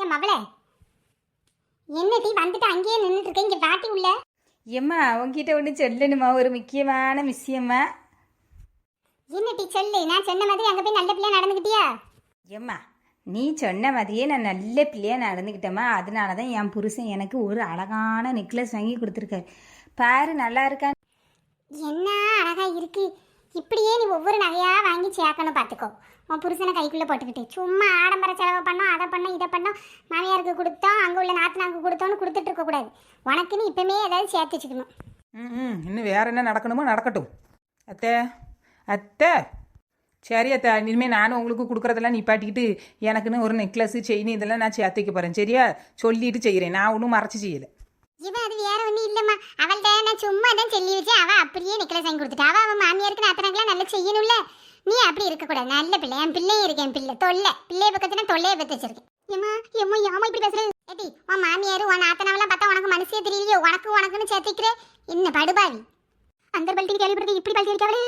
ஏன் மவளே? என்ன டீ வந்துட்டு அங்கேயே நின்றுட்டு இருக்க இங்க வாட்டி உள்ள? ஏம்மா உங்ககிட்ட ஒன்று சொல்லணுமா? ஒரு முக்கியமான விஷயமா? என்ன டீ சொல்லு. நான் சொன்ன மாதிரி அங்க போய் நல்ல பிள்ளையா நடந்துக்கிட்டியா ஏம்மா நீ சொன்ன மாதிரியே நான் நல்ல பிள்ளையா நடந்துக்கிட்டேம்மா அதனால தான் என் புருஷன் எனக்கு ஒரு அழகான நெக்லஸ் வாங்கி கொடுத்துருக்காரு. பாரு நல்லா இருக்கா என்ன அழகா இருக்கு. இப்படியே நீ ஒவ்வொரு நகையா வாங்கி சேர்க்கணும் பார்த்துக்கோ. உன் புருஷனை கைக்குள்ள போட்டுக்கிட்டு. சும்மா ஆடம்பர செலவு பண்ணோம் அதை பண்ணோம் இதை பண்ணோம் மாமியாருக்கு கொடுத்தோம் அங்கே உள்ள நாத்தனாருக்கு கொடுத்தோம்னு கொடுத்துட்டு இருக்கக்கூடாது உனக்குன்னு இப்பவுமே ஏதாவது சேர்த்து வச்சுக்கணும். ம் ம். இன்னும் வேற என்ன நடக்கணுமோ நடக்கட்டும். அத்தை அத்தை. சரி அத்தை. இனிமேல் நானும் உங்களுக்கு கொடுக்குறதெல்லாம் நிப்பாட்டிக்கிட்டு எனக்குன்னு ஒரு நெக்லஸ் செயின் இதெல்லாம் நான் சேர்த்து வைக்க போகிறேன் சரியா? சொல்லிட்டு செய்கிறேன் நான் ஒன்றும் மறைச்சி செய்யலை. இவன் அது வேற ஒன்றும் இல்லைம்மா. நான் சும்மா தான் சொல்லி வச்சேன் அவ அப்படியே நெக்லஸ் வாங்கி கொடுத்துட்டா. அவள் அவன் மாமியாருக்கு நாத்தனாக்கெல்லாம் நல்லா செய்யணும்ல. நீ அப்படி இருக்கக்கூடாது. நல்ல பிள்ளை. என் பிள்ளையும் இருக்கு என் பிள்ளை. தொல்லை. பிள்ளைய பக்கத்துல தொல்லையை பத்தி வச்சிருக்கேன். ஏம்மா ஏமா ஏமா இப்படி பேசுறது? ஏடி உன் மாமியார் உன் நாத்தனாவெல்லாம் பார்த்தா உனக்கு மனசே தெரியலையோ? உனக்கு உனக்குன்னு சேர்த்துக்கிறே என்ன படுபாவி? அந்த பல்ட்டி கேள்விப்படுறது இப்படி பல்ட்டி இருக்காவளே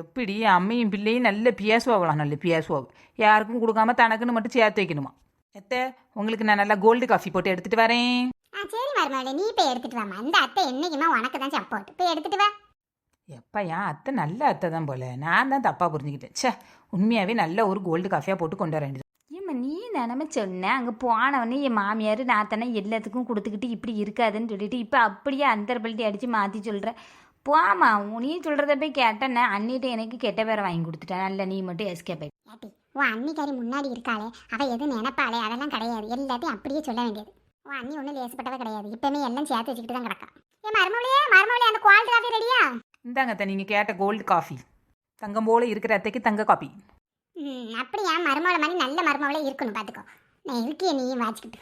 எப்படி? அம்மையும் பிள்ளையும் நல்ல பேசுவாங்களாம் நல்ல பேசுவாங்க யாருக்கும் கொடுக்காம தனக்குன்னு மட்டும் சேர்த்து வைக்கணுமா? எத்த உங்களுக்கு நான் நல்லா கோல்டு காஃபி போட்டு எடுத்துகிட்டு வரேன். மருமகளே நீ போய் எடுத்துட்டு வாமா அந்த அத்தை என்னைக்குமா உனக்கு தான் சப்போர்ட். போய் எடுத்துட்டு வா. எப்பா என் அத்தை நல்ல அத்தை தான் போல. நான் தான் தப்பாக புரிஞ்சுக்கிட்டேன். ச்சே உண்மையாகவே நல்ல ஒரு கோல்டு காஃபியாக போட்டு கொண்டு வர வேண்டியது. ஏம்மா நீ நினம சொன்ன. அங்கே போனவொடனே என் மாமியார் நாத்தனை எல்லாத்துக்கும் கொடுத்துக்கிட்டு இப்படி இருக்காதுன்னு சொல்லிட்டு இப்போ அப்படியே அந்தர்பல்ட்டி அடித்து மாற்றி சொல்கிற போமா நீ சொல்கிறத போய் கேட்டேன்னா அண்ணிட்ட எனக்கு கெட்ட பேரை வாங்கி கொடுத்துட்டேன். நல்ல நீ மட்டும் எஸ்கேப் ஆகி உன் அன்னிக்காரி முன்னாடி இருக்காளே. அவ எது நினைப்பாளே? அதெல்லாம் கிடையாது. எல்லாத்தையும் அப்படியே சொல்ல வேண்டியது. உன் அண்ணி ஒன்றும் லேசப்பட்டவ கிடையாது. இப்பவுமே எல்லாம் சேர்த்து வச்சுக்கிட்டு தான் கிடக்கா. ஏ மருமவளியே மருமவளி அந்த குவாலிட்டி காஃபி ரெடியா இந்தாங்க அத்தை நீங்கள் கேட்ட கோல்டு காஃபி தங்கம் போல இருக்கிற அத்தைக்கு தங்க காஃபி ம் அப்படியா? மருமவளை மாதிரி நல்ல மருமவளே இருக்கணும் பார்த்துக்கோ நான் இருக்கிய நீயும் வாச்சிக்கிட்டு.